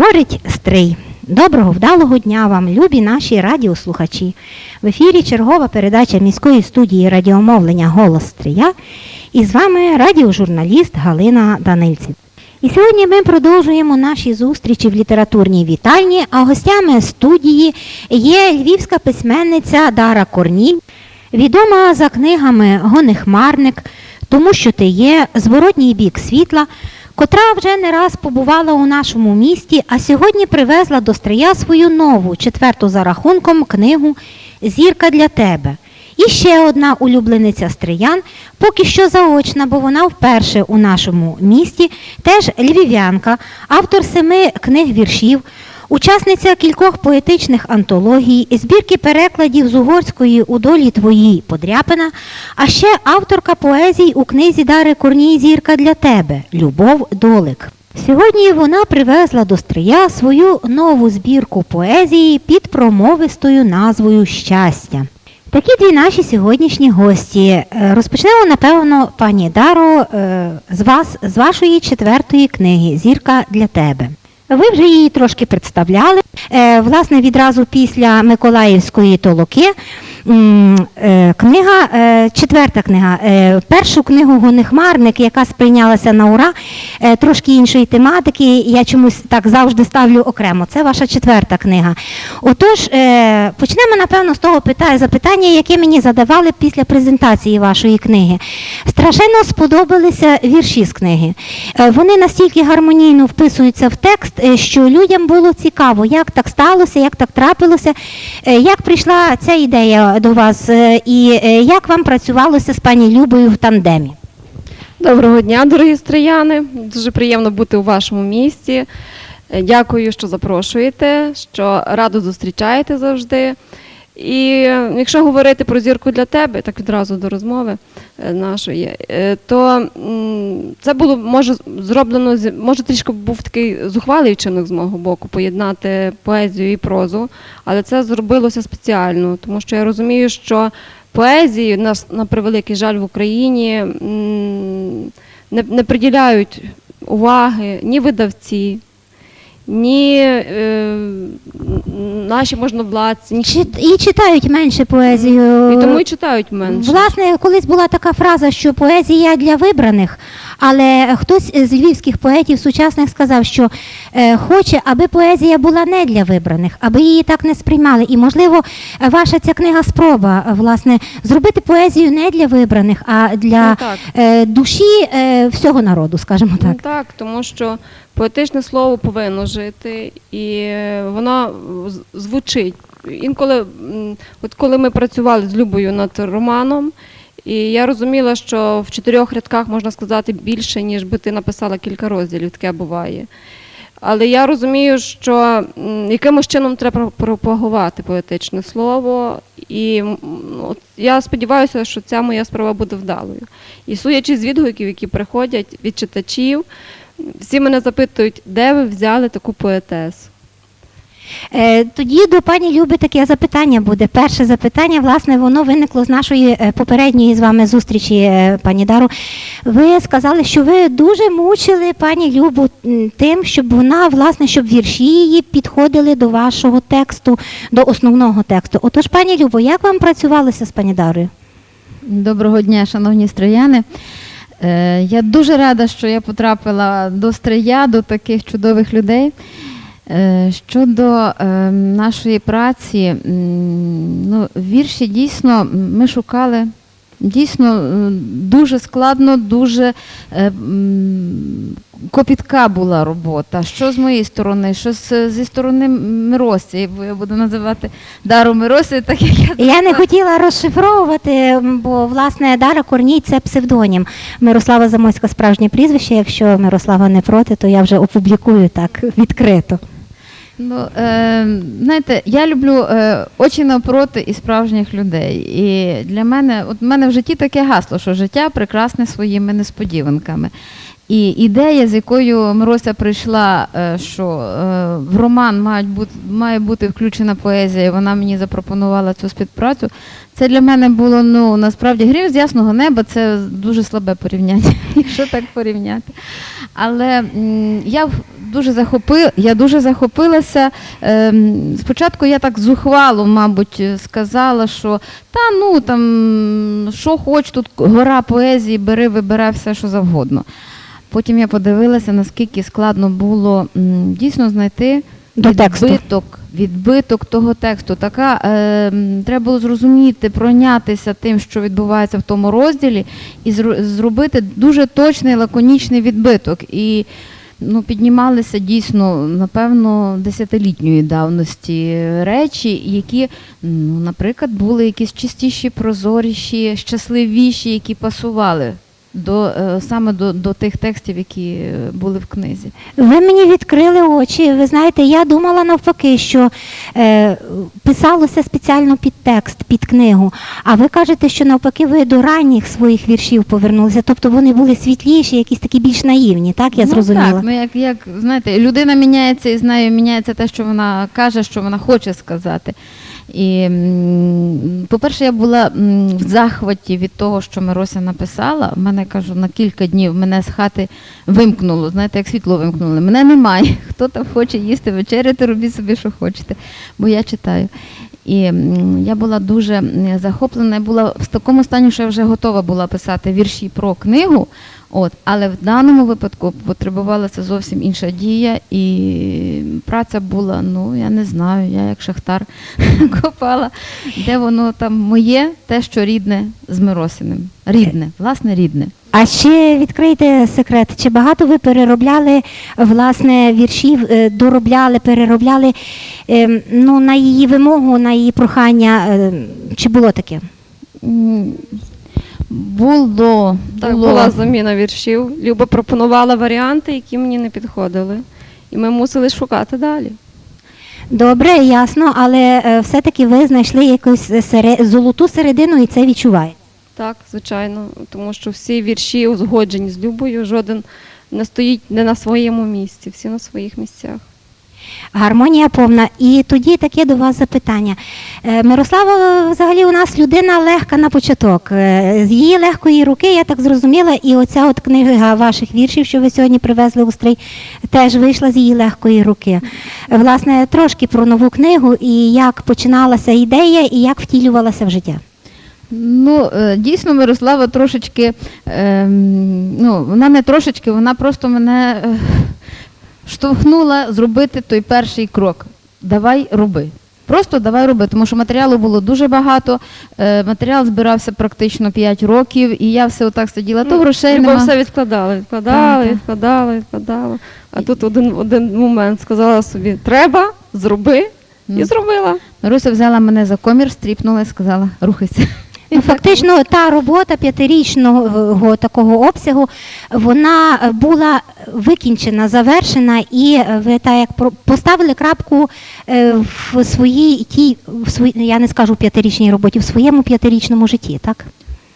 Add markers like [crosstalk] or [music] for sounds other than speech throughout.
Говорить Стрий. Доброго вдалого дня вам, любі наші радіослухачі. В ефірі чергова передача міської студії радіомовлення Голос Стрия. І з вами радіожурналіст Галина Данильців. І сьогодні ми продовжуємо наші зустрічі в літературній вітальні, а гостями студії є львівська письменниця Дара Корніль, відома за книгами Гонехмарник, Тому що ти є, Зворотній бік світла, котра вже не раз побувала у нашому місті, а сьогодні привезла до Стрия свою нову, четверту за рахунком, книгу Зірка для тебе. І ще одна улюблениця стриян, поки що заочна, бо вона вперше у нашому місті, теж львів'янка, автор семи книг віршів, учасниця кількох поетичних антологій, збірки перекладів з угорської у долі твоїй подряпина, а ще авторка поезій у книзі Дари Корній Зірка для тебе Любов Долик. Сьогодні вона привезла до Стрия свою нову збірку поезії під промовистою назвою Щастя. Такі дві наші сьогоднішні гості. Е, Розпочнемо, напевно, пані Даро, е, з вас, з вашої четвертої книги Зірка для тебе. Ви вже її трошки представляли. Е, Власне, відразу після Миколаївської толоки е, книга, е, четверта книга, першу книгу Гонехмарник, яка сприйнялася на ура, трошки іншої тематики. Я чомусь так завжди ставлю окремо. Це ваша четверта книга. Отож, е, почнемо, напевно, з того запитання, яке мені задавали після презентації вашої книги. Страшенно сподобалися вірші з книги. Е, Вони настільки гармонійно вписуються в текст, е, що людям було цікаво, як так сталося, як так трапилося, е, як прийшла ця ідея до вас, е, і е, як вам працювалося з пані Любою в тандемі. Доброго дня, дорогі стрияни. Дуже приємно бути у вашому місті. Е, Дякую, що запрошуєте, що радо зустрічаєте завжди. І якщо говорити про зірку для тебе, так відразу до розмови е, нашої, е, то це було може зроблено може трішки був такий зухвалий вчинок з мого боку поєднати поезію і прозу, але це зробилося спеціально, тому що я розумію, що поезії нас на превеликий жаль в Україні не, не приділяють уваги ні видавці, ні е, наші можновладці, ні Чи- І читають менше поезію. і тому і читають менше. Власне, колись була така фраза, що поезія для вибраних, але хтось з львівських поетів сучасних сказав, що е, хоче, аби поезія була не для вибраних, аби її так не сприймали. І, можливо, ваша ця книга спроба е, власне зробити поезію не для вибраних, а для Ну, так. е, душі е, всього народу, скажімо Ну, так. так, тому що поетичне слово повинно жити, і е, воно звучить. Інколи, от коли ми працювали з Любою над романом, і я розуміла, що в чотирьох рядках можна сказати більше, ніж би ти написала кілька розділів, таке буває. Але я розумію, що якимось чином треба пропагувати поетичне слово, і от я сподіваюся, що ця моя справа буде вдалою. І судячи з відгуків, які приходять від читачів, всі мене запитують, де ви взяли таку поетесу. Е, Тоді до пані Люби таке запитання буде. Перше запитання, власне, воно виникло з нашої е, попередньої з вами зустрічі, е, пані Дару. Ви сказали, що ви дуже мучили пані Любу тим, щоб вона, власне, щоб вірші її підходили до вашого тексту, до основного тексту. Отож, пані Любо, як вам працювалося з пані Дарою? Доброго дня, шановні стрияни. Е, Я дуже рада, що я потрапила до Стрия, до таких чудових людей. Е, Щодо е, нашої праці, ну, вірші дійсно ми шукали. Дійсно е, дуже складно, дуже е, копітка була робота. Що з моєї сторони, що з, зі сторони Миросі, бо я буду називати Дару Миросі, так як я Я не хотіла розшифровувати, бо власне Дара Корній це псевдонім. Мирослава Замоська справжнє прізвище. Якщо Мирослава не проти, то я вже опублікую так відкрито. Ну, е, знаєте, я люблю е, очі навпроти і справжніх людей. І для мене, от в мене в житті таке гасло, що життя прекрасне своїми несподіванками. І ідея, з якою Мирося прийшла, е, що е, в роман мають бути, має бути включена поезія, і вона мені запропонувала цю співпрацю. Це для мене було ну насправді грім з ясного неба. Це дуже слабе порівняння, [laughs] якщо так порівняти. Але я дуже захопи, я дуже захопилася. Ем, спочатку я так зухвало, мабуть, сказала, що та ну там що хоч, тут гора поезії, бери, вибирай все, що завгодно. Потім я подивилася, наскільки складно було дійсно знайти До відбиток, відбиток того тексту. Така, е, треба було зрозуміти, пройнятися тим, що відбувається в тому розділі, і зробити дуже точний лаконічний відбиток. І ну, піднімалися дійсно, напевно, десятилітньої давності речі, які, ну, наприклад, були якісь чистіші, прозоріші, щасливіші, які пасували до, е, саме до, до тих текстів, які е, були в книзі. Ви мені відкрили очі. Ви знаєте, я думала навпаки, що е, писалося спеціально під текст, під книгу. А ви кажете, що навпаки ви до ранніх своїх віршів повернулися, тобто вони були світліші, якісь такі більш наївні, так я зрозуміла. Ну, так, ну як, як знаєте, людина міняється і з нею міняється те, що вона каже, що вона хоче сказати. І, по-перше, я була в захваті від того, що Мирося написала. Мене кажу, на кілька днів мене з хати вимкнуло. Знаєте, як світло вимкнули. Мене немає. [laughs] Хто там хоче їсти, вечеряти, робіть собі, що хочете, бо я читаю. І я була дуже захоплена, я була в такому стані, що я вже готова була писати вірші про книгу. От, але в даному випадку потребувалася зовсім інша дія, і праця була, ну я не знаю, я як шахтар [laughs] копала, де воно там моє, те, що рідне з Миросиним. Рідне, власне, рідне. А ще відкрийте секрет, чи багато ви переробляли власне віршів, е, доробляли, переробляли е, ну, на її вимогу, на її прохання? е, Чи було таке? Було, Так, було. була заміна віршів. Люба пропонувала варіанти, які мені не підходили. І ми мусили шукати далі. Добре, ясно, але е, все-таки ви знайшли якусь сере- золоту середину і це відчуваєте. Так, звичайно, тому що всі вірші узгоджені з Любою, жоден не стоїть не на своєму місці, всі на своїх місцях. Гармонія повна. І тоді таке до вас запитання. Е, Мирослава взагалі у нас людина легка на початок. Е, З її легкої руки, я так зрозуміла, і оця от книга ваших віршів, що ви сьогодні привезли у стрій, теж вийшла з її легкої руки. Власне, трошки про нову книгу і як починалася ідея, і як втілювалася в життя. Ну, е, дійсно, Мирослава трошечки, ем, ну, вона не трошечки, вона просто мене штовхнула зробити той перший крок. Давай роби. Просто давай роби, тому що матеріалу було дуже багато. Е, матеріал збирався практично 5 років, і я все отак сиділа, то грошей Люба нема. все відкладала, відкладала, Так, так. відкладала, відкладала. А тут один, один момент сказала собі: треба, зроби, Ну. і зробила. Маруся взяла мене за комір, стріпнула і сказала, рухайся. Ну, фактично, та робота п'ятирічного такого обсягу, вона е, була викінчена, завершена, і е, ви так як поставили крапку е, в своїй тій, в свої, я не скажу п'ятирічній роботі, в своєму п'ятирічному житті, так?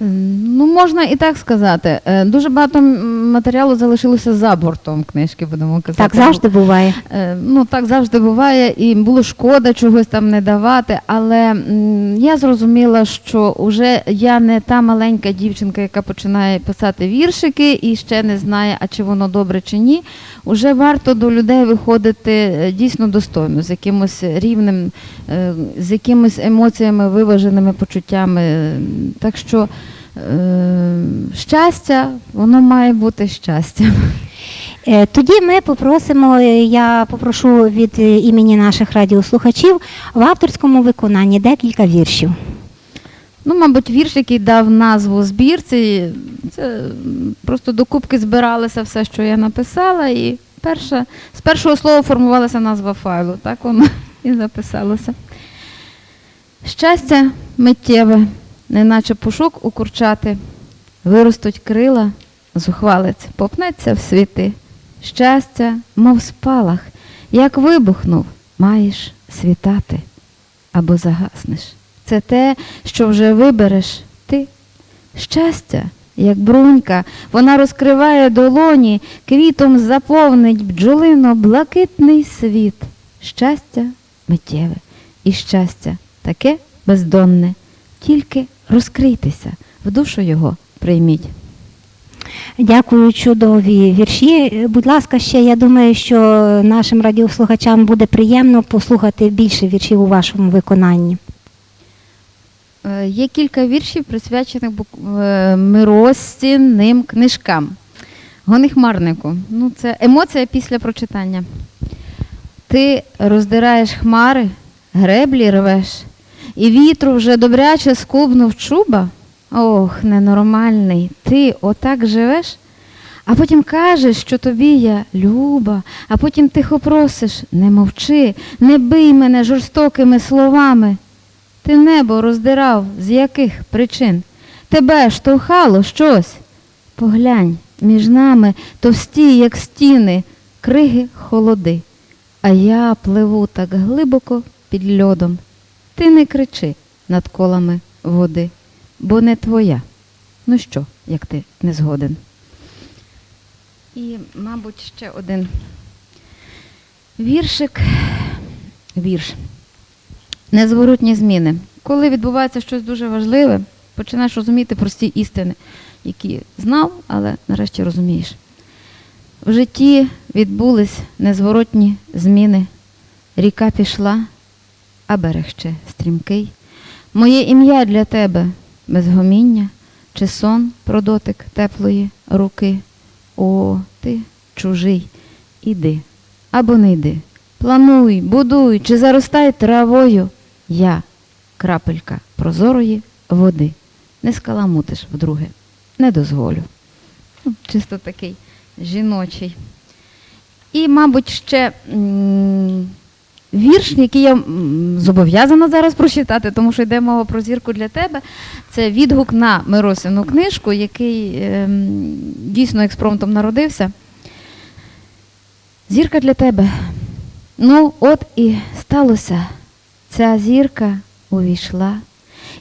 Ну, можна і так сказати. Е, Дуже багато м, матеріалу залишилося за бортом книжки, будемо казати. Так завжди буває. Е, Ну так завжди буває, і було шкода чогось там не давати. Але м, я зрозуміла, що вже я не та маленька дівчинка, яка починає писати віршики і ще не знає, а чи воно добре чи ні. Уже варто до людей виходити е, дійсно достойно, з якимось рівнем, е, з якимись емоціями, виваженими почуттями. Е, Так що щастя, воно має бути щастя. Е, Тоді ми попросимо, е, я попрошу від е, імені наших радіослухачів в авторському виконанні декілька віршів. Ну, мабуть, вірш, який дав назву збірці, це просто докупки збиралося все, що я написала, і перша, з першого слова формувалася назва файлу, так воно [laughs] і записалося. Щастя миттєве, неначе пушок у курчати, виростуть крила, зухвалець, попнеться в світи. Щастя, мов спалах, як вибухнув, маєш світати або загаснеш. Це те, що вже вибереш ти. Щастя, як брунька, вона розкриває долоні, квітом заповнить бджолино блакитний світ. Щастя миттєве і щастя таке бездонне. Тільки розкрийтеся, в душу його прийміть. Дякую, чудові вірші. Будь ласка, ще я думаю, що нашим радіослухачам буде приємно послухати більше віршів у вашому виконанні. Е, Є кілька віршів, присвячених е, Миростінним книжкам. Гонихмарнику. Ну, це емоція після прочитання. Ти роздираєш хмари, греблі рвеш, і вітру вже добряче скубнув чуба. Ох, ненормальний, ти отак живеш, а потім кажеш, що тобі я люба, а потім тихо просиш, не мовчи, не бий мене жорстокими словами. Ти небо роздирав з яких причин? Тебе штовхало щось. Поглянь, між нами товсті, як стіни, криги холоди. А я пливу так глибоко під льодом. Ти не кричи над колами води, бо не твоя. Ну що, як ти не згоден? І, мабуть, ще один віршик. Вірш. Незворотні зміни. Коли відбувається щось дуже важливе, починаєш розуміти прості істини, які знав, але нарешті розумієш. В житті відбулись незворотні зміни. Ріка пішла, а берег ще стрімкий. Моє ім'я для тебе безгоміння, чи сон про дотик теплої руки. О, ти чужий, іди або не йди. Плануй, будуй, чи заростай травою. Я крапелька прозорої води. Не скаламутиш вдруге, не дозволю. Чисто такий жіночий. І, мабуть, ще вірш, який я зобов'язана зараз прочитати, тому що йде мова про зірку для тебе. Це відгук на Миросину книжку, який ем, дійсно експромтом народився. Зірка для тебе. Ну, от і сталося. Ця зірка увійшла.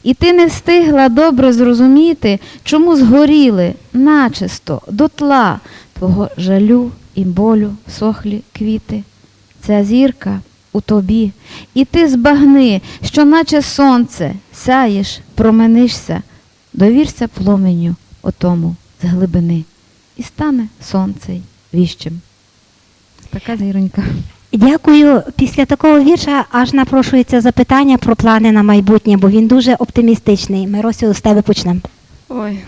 І ти не встигла добре зрозуміти, чому згоріли начисто дотла твого жалю і болю сохлі квіти. Ця зірка у тобі, і ти збагни, що наче сонце сяєш, променишся, довірся пломеню отому з глибини, і стане сонце віщим. Така зіронька. Дякую. Після такого вірша аж напрошується запитання про плани на майбутнє, бо він дуже оптимістичний. Миросю, з тебе почнемо. Ой.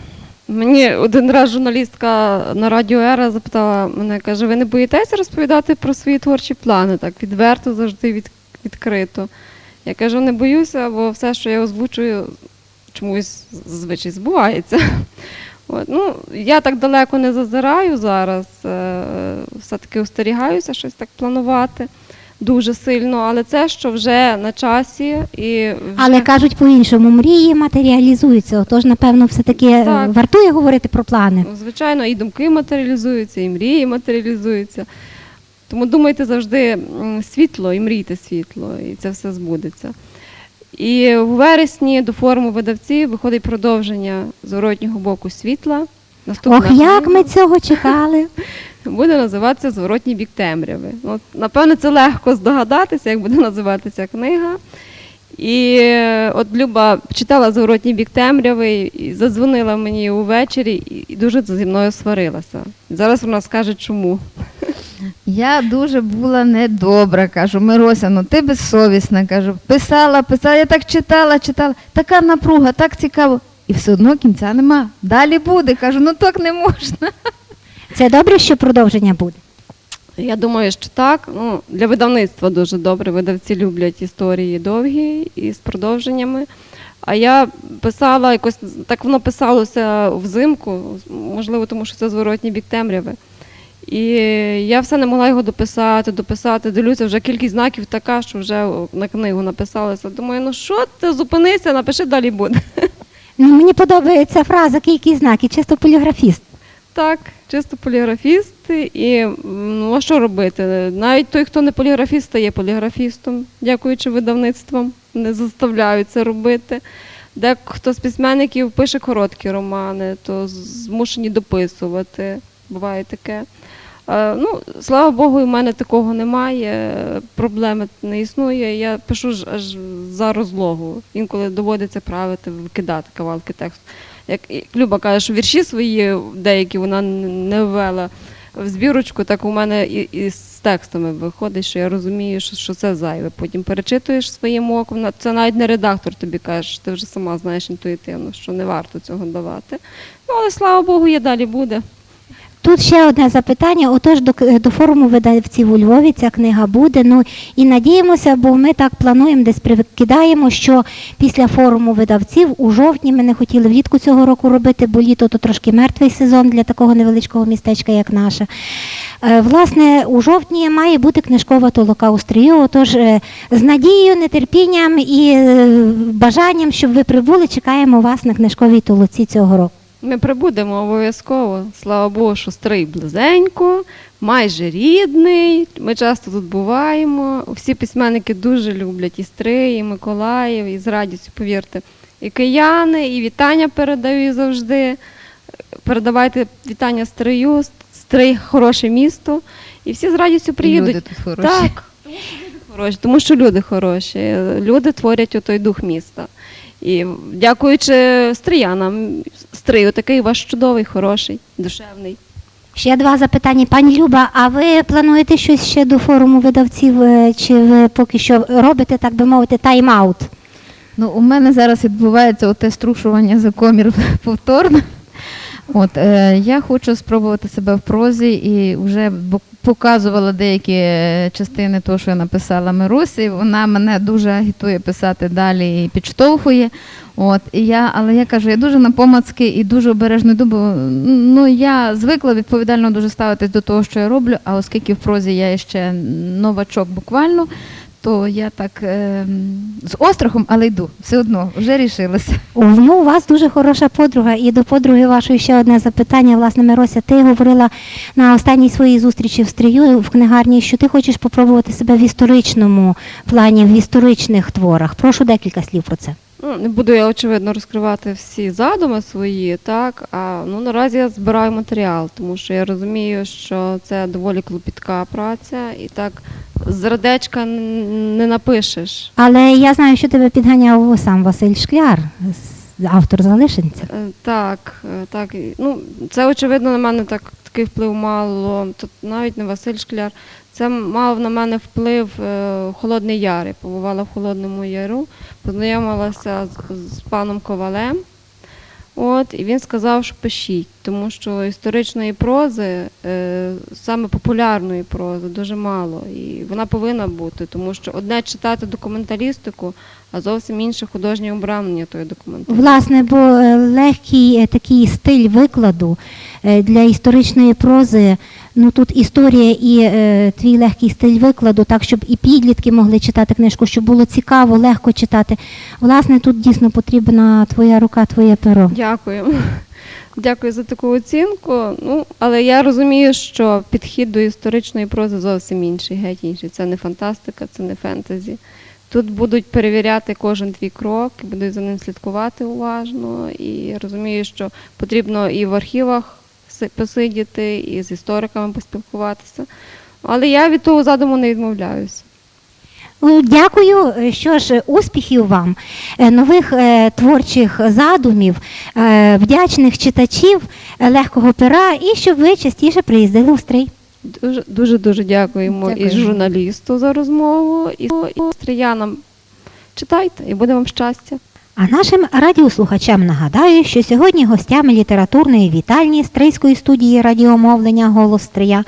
Мені один раз журналістка на радіо Ера запитала мене, каже, ви не боїтеся розповідати про свої творчі плани, так відверто, завжди від, відкрито. Я кажу, не боюся, бо все, що я озвучую, чомусь зазвичай збувається. От, ну, я так далеко не зазираю зараз, е, все-таки остерігаюся щось так планувати дуже сильно, але це, що вже на часі і вже... Але кажуть по-іншому, мрії матеріалізуються. Отож, напевно, все-таки е, Так. вартує говорити про плани. Ну, Звичайно, і думки матеріалізуються, і мрії матеріалізуються. Тому думайте завжди світло і мрійте світло, і це все збудеться. І у вересні до форуму видавців виходить продовження зворотнього боку світла. Наступна Ох, як ми цього чекали. [laughs] буде називатися Зворотній бік темряви. От, напевно, це легко здогадатися, як буде називатися книга. І от Люба читала Зворотній бік темряви і задзвонила мені увечері і дуже зі мною сварилася. Зараз вона скаже, чому. Я дуже була недобра, кажу, Мирося, ну ти безсовісна, кажу, писала, писала, я так читала, читала, така напруга, так цікаво. І все одно кінця нема. Далі буде. Кажу, ну так не можна. Це добре, що продовження буде. Я думаю, що так. Ну, для видавництва дуже добре. Видавці люблять історії довгі і з продовженнями. А я писала якось так воно писалося взимку, можливо, тому що це зворотній бік темряви. І я все не могла його дописати, дописати. Дивлюся, вже кількість знаків така, що вже на книгу написалася. Думаю, ну що ти зупинися, напиши далі буде. Ну, мені подобається фраза кількість знаків, чисто поліграфіст. Так, чисто поліграфіст. І ну, а що робити? Навіть той, хто не поліграфіст, стає поліграфістом, дякуючи видавництвам, не заставляють це робити. Дехто з письменників пише короткі романи, то змушені дописувати. Буває таке. Е, Ну, слава Богу, у мене такого немає, проблеми не існує. Я пишу ж аж за розлогу. Інколи доводиться правити, викидати кавалки тексту. Як Люба каже, що вірші свої деякі вона не ввела в збірочку, так у мене і, і з текстами виходить, що я розумію, що, що це зайве. Потім перечитуєш своїм оком. Це навіть не редактор тобі каже, ти вже сама знаєш інтуїтивно, що не варто цього давати. Ну, але слава Богу, є далі буде. Тут ще одне запитання. Отож, до, до форуму видавців у Львові ця книга буде. Ну і надіємося, бо ми так плануємо, десь прикидаємо, що після форуму видавців у жовтні ми не хотіли влітку цього року робити, бо літо то трошки мертвий сезон для такого невеличкого містечка, як наше. Е, Власне, у жовтні має бути книжкова толока у стрію. Отож, е, з надією, нетерпінням і е, бажанням, щоб ви прибули, чекаємо вас на книжковій толоці цього року. Ми прибудемо обов'язково. Слава Богу, що старий близенько, майже рідний. Ми часто тут буваємо. Всі письменники дуже люблять і Стрий, і Миколаїв, і з радістю, повірте. І кияни, і вітання передаю завжди. Передавайте вітання Стрию. Стрий хороше місто. І всі з радістю приїдуть. Люди тут хороші. Так, тому що люди хороші, тому що люди хороші. Люди творять отой дух міста. І дякуючи стріянам, стрию такий ваш чудовий, хороший, душевний. Ще два запитання. Пані Люба, а ви плануєте щось ще до форуму видавців, е, чи ви поки що робите, так би мовити, тайм-аут? Ну, у мене зараз відбувається оте струшування за комір [laughs] повторно. От, е, я хочу спробувати себе в прозі і вже показувала деякі е, частини того, що я написала Мирусі. Вона мене дуже агітує писати далі і підштовхує. От, і я, але я кажу, я дуже напомацки і дуже обережно йду, ну, я звикла відповідально дуже ставитись до того, що я роблю, а оскільки в прозі я ще новачок буквально, то я так е, з острахом, але йду. Все одно, вже рішилася. О, Ну, у вас дуже хороша подруга, і до подруги вашої ще одне запитання. Власне, Мирося, ти говорила на останній своїй зустрічі в стрію в книгарні, що ти хочеш попробувати себе в історичному плані, в історичних творах. Прошу декілька слів про це. Ну, не буду я очевидно розкривати всі задуми свої, так. А ну наразі я збираю матеріал, тому що я розумію, що це доволі клопітка праця, і так з радечка не напишеш. Але я знаю, що тебе підганяв сам Василь Шкляр, автор залишенця. Е, Так, е, так. Ну, це очевидно на мене так, такий вплив мало. Тут навіть не Василь Шкляр. Це мав на мене вплив е, Холодний Яр. Я побувала в Холодному Яру, познайомилася з, з паном Ковалем. От, і він сказав, що пишіть, тому що історичної прози, е, саме популярної прози, дуже мало. І вона повинна бути, тому що одне читати документалістику, а зовсім інше художнє обрамлення тої документалістики. Власне, бо е, легкий е, такий стиль викладу для історичної прози. Ну тут історія і е, твій легкий стиль викладу, так щоб і підлітки могли читати книжку, щоб було цікаво, легко читати. Власне, тут дійсно потрібна твоя рука, твоє перо. Дякую. Дякую за таку оцінку. Ну, але я розумію, що підхід до історичної прози зовсім інший, геть інший. Це не фантастика, це не фентезі. Тут будуть перевіряти кожен твій крок, будуть за ним слідкувати уважно. І розумію, що потрібно і в архівах посидіти, і з істориками поспілкуватися. Але я від того задуму не відмовляюся. Ну, Дякую. Е, Що ж, успіхів вам, е, нових е, творчих задумів, е, вдячних читачів, е, легкого пера і щоб ви частіше приїздили в стрій. Дуже дуже дуже дякуємо і журналісту за розмову, і, і стріянам. Читайте, і буде вам щастя. А нашим радіослухачам нагадаю, що сьогодні гостями літературної вітальні Стрийської студії радіомовлення Голос Стрия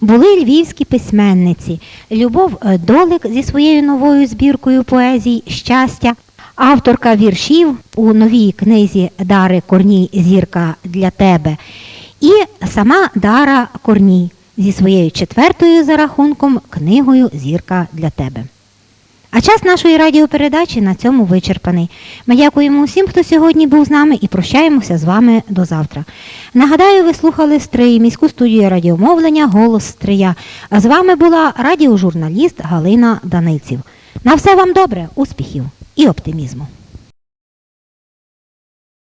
були львівські письменниці Любов е, Долик зі своєю новою збіркою поезій Щастя, авторка віршів у новій книзі Дари Корній Зірка для тебе і сама Дара Корній зі своєю четвертою за рахунком книгою Зірка для тебе. А час нашої радіопередачі на цьому вичерпаний. Ми дякуємо усім, хто сьогодні був з нами, і прощаємося з вами до завтра. Нагадаю, ви слухали Стрий, міську студію радіомовлення Голос Стрия. А з вами була радіожурналіст Галина Даниців. На все вам добре, успіхів і оптимізму.